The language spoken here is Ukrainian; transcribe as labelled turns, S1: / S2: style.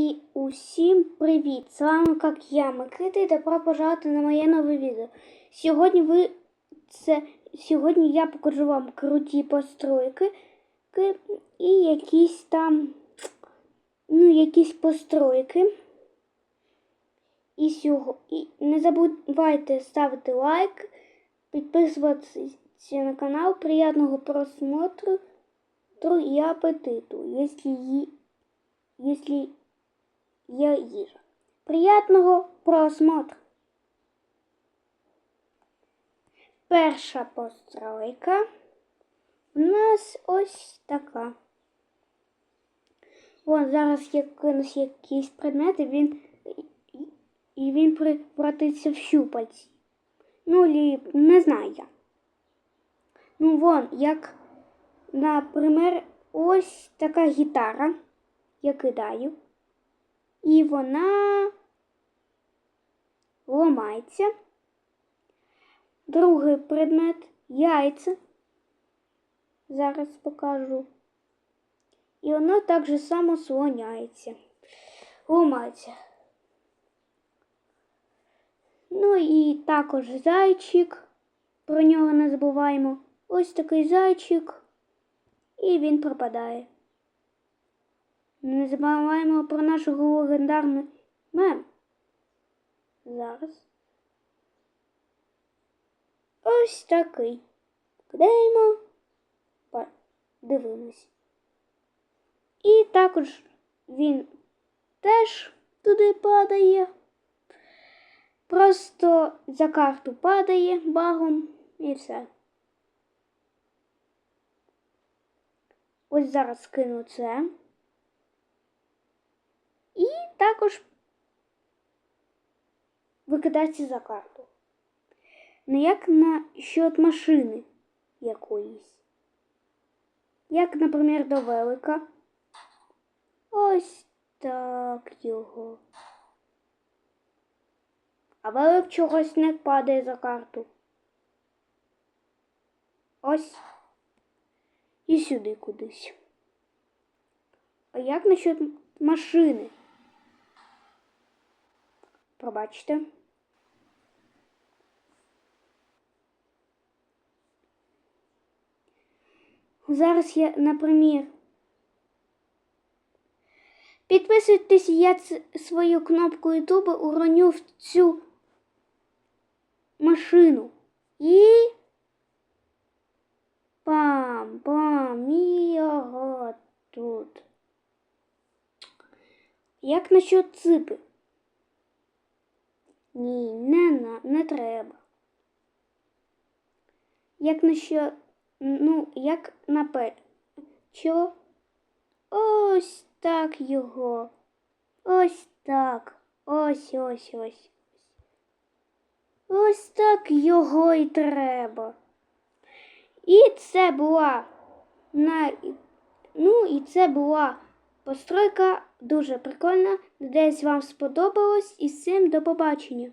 S1: І усім привіт! З вами як я, Микита, і добро пожалувати на моє нове відео. Сьогодні ви це сьогодні я покажу вам круті постройки і якісь там ну, якісь постройки. І, сього, і не забувайте ставити лайк, підписуватися на канал. Приятного просмотру і апетиту, якщо є їжа. Приятного просмотру. Перша постройка у нас ось така. Вон зараз якийсь якийсь предмет, і він, і він превратиться в щупальці. Ну, лі, не знаю. Ну, вон, як, наприклад, ось така гітара. Я кидаю. І вона ламається. Другий предмет яйця. Зараз покажу. І воно так же само слоняється. Ламається. Ну і також зайчик. Про нього не забуваємо. Ось такий зайчик. І він пропадає. Не забуваємо про нашого легендарного мем. Зараз. Ось такий. Кидаємо. Дивимось. І також він теж туди падає. Просто за карту падає багом і все. Ось зараз скину це. І також викидається за карту. Не як на щот машини якоїсь. Як, наприклад, до велика. Ось так його. А велик чогось не падає за карту. Ось. І сюди кудись. А як насчет машини? Пробачте. Зараз я, наприклад, підписуйтесь, я свою кнопку YouTube уроню в цю машину. І пам-пам, і його тут. Як насчет ципи? Ні, не, на, не треба. Як насчет, ну, як на пе... Що? Ось так його. Ось так. Ось, ось, ось. Ось так його і треба. І це була на... Ну, і це була постройка дуже прикольна. Надіюсь, вам сподобалось і всім до побачення.